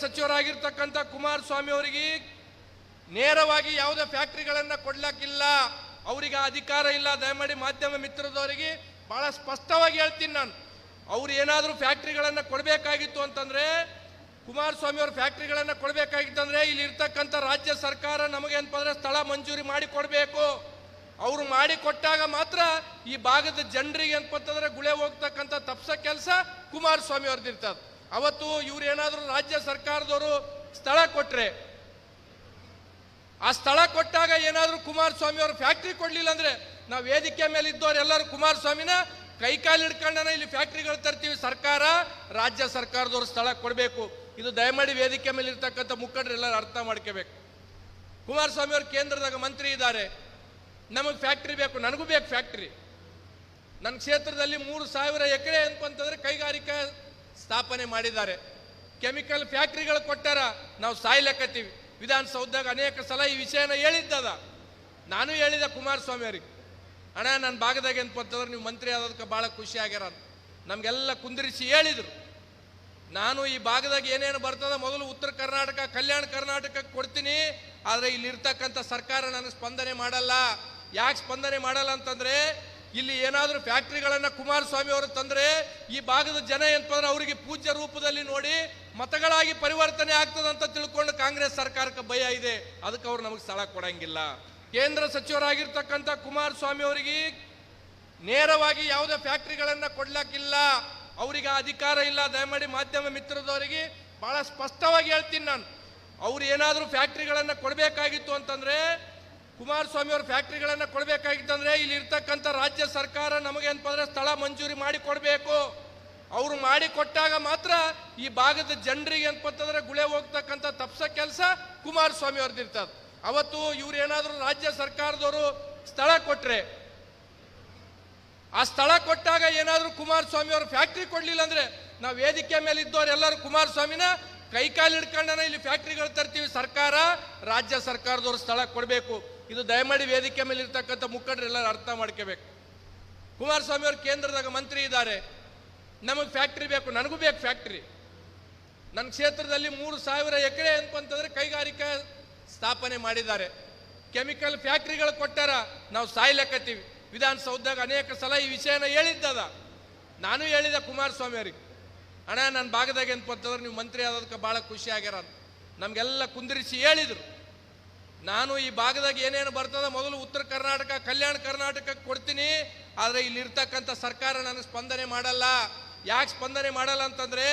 ಸಚಿವರಾಗಿರ್ತಕ್ಕಂಥ ಕುಮಾರಸ್ವಾಮಿ ಅವರಿಗೆ ನೇರವಾಗಿ ಯಾವುದೇ ಫ್ಯಾಕ್ಟ್ರಿಗಳನ್ನು ಕೊಡ್ಲಕ್ಕಿಲ್ಲ ಅವರಿಗೆ ಅಧಿಕಾರ ಇಲ್ಲ. ದಯಮಾಡಿ ಮಾಧ್ಯಮ ಮಿತ್ರದವರಿಗೆ ಬಹಳ ಸ್ಪಷ್ಟವಾಗಿ ಹೇಳ್ತೀನಿ ನಾನು. ಅವ್ರು ಏನಾದರೂ ಫ್ಯಾಕ್ಟ್ರಿಗಳನ್ನು ಕೊಡಬೇಕಾಗಿತ್ತು ಅಂತಂದರೆ, ಕುಮಾರಸ್ವಾಮಿ ಅವರು ಫ್ಯಾಕ್ಟ್ರಿಗಳನ್ನು ಕೊಡಬೇಕಾಗಿತ್ತು ಅಂದ್ರೆ, ಇಲ್ಲಿ ಇರ್ತಕ್ಕಂಥ ರಾಜ್ಯ ಸರ್ಕಾರ ನಮಗೆ ಅಂದರೆ ಸ್ಥಳ ಮಂಜೂರಿ ಮಾಡಿ ಕೊಡಬೇಕು. ಅವರು ಮಾಡಿ ಕೊಟ್ಟಾಗ ಮಾತ್ರ ಈ ಭಾಗದ ಜನರಿಗೆ ಅಂತಂದರೆ ಗುಳೆ ಹೋಗ್ತಕ್ಕಂಥ ತಪ್ಸ ಕೆಲಸ ಕುಮಾರಸ್ವಾಮಿ ಅವ್ರದ್ದು ಇರ್ತದೆ ಅವತ್ತು ಇವ್ರು ಏನಾದರೂ ರಾಜ್ಯ ಸರ್ಕಾರದವರು ಸ್ಥಳ ಕೊಟ್ರೆ, ಆ ಸ್ಥಳ ಕೊಟ್ಟಾಗ ಏನಾದರೂ ಕುಮಾರಸ್ವಾಮಿ ಅವರು ಫ್ಯಾಕ್ಟ್ರಿ ಕೊಡ್ಲಿಲ್ಲ ಅಂದ್ರೆ ನಾವು ವೇದಿಕೆ ಮೇಲೆ ಇದ್ದವ್ರು ಎಲ್ಲರೂ ಕುಮಾರಸ್ವಾಮಿನ ಕೈಕಾಲು ಹಿಡ್ಕೊಂಡನ ಇಲ್ಲಿ ಫ್ಯಾಕ್ಟ್ರಿಗಳು ತರ್ತೀವಿ, ಸರ್ಕಾರ, ರಾಜ್ಯ ಸರ್ಕಾರದವರು ಸ್ಥಳ ಕೊಡಬೇಕು. ಇದು ದಯಮಾಡಿ ವೇದಿಕೆ ಮೇಲೆ ಇರ್ತಕ್ಕಂಥ ಮುಖಂಡರು ಎಲ್ಲರೂ ಅರ್ಥ ಮಾಡ್ಕೋಬೇಕು. ಕುಮಾರಸ್ವಾಮಿ ಅವರು ಕೇಂದ್ರದಾಗ ಮಂತ್ರಿ ಇದ್ದಾರೆ. ನಮಗೆ ಫ್ಯಾಕ್ಟ್ರಿ ಬೇಕು, ನನಗೂ ಬೇಕು ಫ್ಯಾಕ್ಟ್ರಿ. ನನ್ನ ಕ್ಷೇತ್ರದಲ್ಲಿ ಮೂರು ಸಾವಿರ ಎಕರೆ ಅಂತಂತಂದ್ರೆ ಕೈಗಾರಿಕಾ ಸ್ಥಾಪನೆ ಮಾಡಿದ್ದಾರೆ. ಕೆಮಿಕಲ್ ಫ್ಯಾಕ್ಟ್ರಿಗಳು ಕೊಟ್ಟಾರ ನಾವು ಸಾಯ್ಲಕ್ಕತ್ತೀವಿ ವಿಧಾನಸೌಧದಾಗ ಅನೇಕ ಸಲ ಈ ವಿಷಯನ ಹೇಳಿದ್ದದ. ನಾನು ಹೇಳಿದೆ ಕುಮಾರಸ್ವಾಮಿ ಅವ್ರಿಗೆ, ಅಣ್ಣ, ನನ್ನ ಭಾಗದಾಗ ಅಂತಂತಂದ್ರೆ ನೀವು ಮಂತ್ರಿ ಆದದಕ್ಕೆ ಭಾಳ ಖುಷಿ ಆಗ್ಯಾರ ನಮ್ಗೆಲ್ಲ ಕುಂದಿರಿಸಿ ಹೇಳಿದರು. ನಾನು ಈ ಭಾಗದಾಗ ಏನೇನು ಬರ್ತದ ಮೊದಲು ಉತ್ತರ ಕರ್ನಾಟಕ, ಕಲ್ಯಾಣ ಕರ್ನಾಟಕಕ್ಕೆ ಕೊಡ್ತೀನಿ. ಆದರೆ ಇಲ್ಲಿರ್ತಕ್ಕಂಥ ಸರ್ಕಾರ ನನಗೆ ಸ್ಪಂದನೆ ಮಾಡಲ್ಲ. ಯಾಕೆ ಸ್ಪಂದನೆ ಮಾಡಲ್ಲ ಅಂತಂದ್ರೆ ಇಲ್ಲಿ ಏನಾದರೂ ಫ್ಯಾಕ್ಟ್ರಿಗಳನ್ನು ಕುಮಾರಸ್ವಾಮಿ ಅವರು ತಂದ್ರೆ ಈ ಭಾಗದ ಜನ ಏನಂತಂದ್ರೆ ಅವರಿಗೆ ಪೂಜ್ಯ ರೂಪದಲ್ಲಿ ನೋಡಿ ಮತಗಳಾಗಿ ಪರಿವರ್ತನೆ ಆಗ್ತದಂತ ತಿಳ್ಕೊಂಡು ಕಾಂಗ್ರೆಸ್ ಸರ್ಕಾರಕ್ಕೆ ಭಯ ಇದೆ. ಅದಕ್ಕೆ ಅವ್ರು ನಮಗೆ ಸ್ಥಳ ಕೊಡಂಗಿಲ್ಲ. ಕೇಂದ್ರ ಸಚಿವರಾಗಿರ್ತಕ್ಕಂಥ ಕುಮಾರಸ್ವಾಮಿ ಅವರಿಗೆ ನೇರವಾಗಿ ಯಾವುದೇ ಫ್ಯಾಕ್ಟ್ರಿಗಳನ್ನು ಕೊಡ್ಲಕ್ಕಿಲ್ಲ. ಅವರಿಗೆ ಅಧಿಕಾರ ಇಲ್ಲ. ದಯಮಾಡಿ ಮಾಧ್ಯಮ ಮಿತ್ರದವರಿಗೆ ಬಹಳ ಸ್ಪಷ್ಟವಾಗಿ ಹೇಳ್ತೀನಿ ನಾನು. ಅವ್ರು ಏನಾದರೂ ಫ್ಯಾಕ್ಟ್ರಿಗಳನ್ನು ಕೊಡಬೇಕಾಗಿತ್ತು ಅಂತಂದ್ರೆ ಕುಮಾರಸ್ವಾಮಿ ಅವ್ರ ಫ್ಯಾಕ್ಟ್ರಿಗಳನ್ನು ಕೊಡಬೇಕಾಗಿತ್ತಂದ್ರೆ ಇಲ್ಲಿ ಇರ್ತಕ್ಕಂಥ ರಾಜ್ಯ ಸರ್ಕಾರ ನಮಗೆ ಅಂತಂದ್ರೆ ಸ್ಥಳ ಮಂಜೂರಿ ಮಾಡಿ ಕೊಡಬೇಕು. ಅವರು ಮಾಡಿ ಕೊಟ್ಟಾಗ ಮಾತ್ರ ಈ ಭಾಗದ ಜನರಿಗೆ ಅಂತಂದ್ರೆ ಗುಳೆ ಹೋಗ್ತಕ್ಕಂಥ ತಪ್ಸ ಕೆಲಸ ಕುಮಾರಸ್ವಾಮಿ ಅವ್ರದ್ದು ಇರ್ತದೆ. ಅವತ್ತು ಇವ್ರು ಏನಾದರೂ ರಾಜ್ಯ ಸರ್ಕಾರದವರು ಸ್ಥಳ ಕೊಟ್ಟರೆ ಆ ಸ್ಥಳ ಕೊಟ್ಟಾಗ ಏನಾದರೂ ಕುಮಾರಸ್ವಾಮಿ ಅವರು ಫ್ಯಾಕ್ಟ್ರಿ ಕೊಡಲಿಲ್ಲ ಅಂದ್ರೆ ನಾವು ವೇದಿಕೆ ಮೇಲೆ ಇದ್ದವ್ರು ಎಲ್ಲರೂ ಕುಮಾರಸ್ವಾಮಿನ ಕೈಕಾಲು ಹಿಡ್ಕೊಂಡನ ಇಲ್ಲಿ ಫ್ಯಾಕ್ಟ್ರಿಗಳು ತರ್ತೀವಿ. ಸರ್ಕಾರ, ರಾಜ್ಯ ಸರ್ಕಾರದವರು ಸ್ಥಳ ಕೊಡಬೇಕು. ಇದು ದಯಮಾಡಿ ವೇದಿಕೆ ಮೇಲೆ ಇರ್ತಕ್ಕಂಥ ಮುಖಂಡರು ಎಲ್ಲರೂ ಅರ್ಥ ಮಾಡ್ಕೋಬೇಕು. ಕುಮಾರಸ್ವಾಮಿ ಅವರು ಕೇಂದ್ರದಾಗ ಮಂತ್ರಿ ಇದ್ದಾರೆ. ನಮಗೆ ಫ್ಯಾಕ್ಟ್ರಿ ಬೇಕು, ನನಗೂ ಬೇಕು ಫ್ಯಾಕ್ಟ್ರಿ. ನನ್ನ ಕ್ಷೇತ್ರದಲ್ಲಿ ಮೂರು ಸಾವಿರ ಎಕರೆ ಅಂದ್ಕೊಂತಂದ್ರೆ ಕೈಗಾರಿಕಾ ಸ್ಥಾಪನೆ ಮಾಡಿದ್ದಾರೆ. ಕೆಮಿಕಲ್ ಫ್ಯಾಕ್ಟ್ರಿಗಳು ಕೊಟ್ಟಾರ, ನಾವು ಸಾಯ್ಲಕತ್ತೀವಿ. ವಿಧಾನಸೌಧದಾಗ ಅನೇಕ ಸಲ ಈ ವಿಷಯನ ಹೇಳಿದ್ದದ. ನಾನು ಹೇಳಿದೆ ಕುಮಾರಸ್ವಾಮಿ ಅವ್ರಿಗೆ, ಅಣ್ಣ ನನ್ನ ಭಾಗದಾಗ ಅಂತಂತಂದ್ರೆ ನೀವು ಮಂತ್ರಿ ಆದದಕ್ಕೆ ಭಾಳ ಖುಷಿ ಆಗ್ಯಾರ. ನಮ್ಗೆಲ್ಲ ಕುಂದಿರಿಸಿ ಹೇಳಿದ್ರು. ನಾನು ಈ ಭಾಗದಾಗ ಏನೇನು ಬರ್ತದ, ಮೊದಲು ಉತ್ತರ ಕರ್ನಾಟಕ, ಕಲ್ಯಾಣ ಕರ್ನಾಟಕಕ್ಕೆ ಕೊಡ್ತೀನಿ. ಆದರೆ ಇಲ್ಲಿ ಇರ್ತಕ್ಕಂಥ ಸರ್ಕಾರ ನನಗೆ ಸ್ಪಂದನೆ ಮಾಡಲ್ಲ. ಯಾಕೆ ಸ್ಪಂದನೆ ಮಾಡಲ್ಲ ಅಂತಂದ್ರೆ,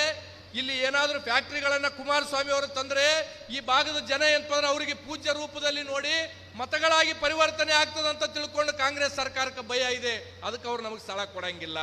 ಇಲ್ಲಿ ಏನಾದರೂ ಫ್ಯಾಕ್ಟ್ರಿಗಳನ್ನು ಕುಮಾರಸ್ವಾಮಿ ಅವರು ತಂದ್ರೆ, ಈ ಭಾಗದ ಜನ ಏನಂತಂದ್ರೆ ಅವರಿಗೆ ಪೂಜ್ಯ ರೂಪದಲ್ಲಿ ನೋಡಿ ಮತಗಳಾಗಿ ಪರಿವರ್ತನೆ ಆಗ್ತದಂತ ತಿಳ್ಕೊಂಡು ಕಾಂಗ್ರೆಸ್ ಸರ್ಕಾರಕ್ಕೆ ಭಯ ಇದೆ. ಅದಕ್ಕೆ ಅವ್ರು ನಮಗೆ ಸ್ಥಳ ಕೊಡಂಗಿಲ್ಲ.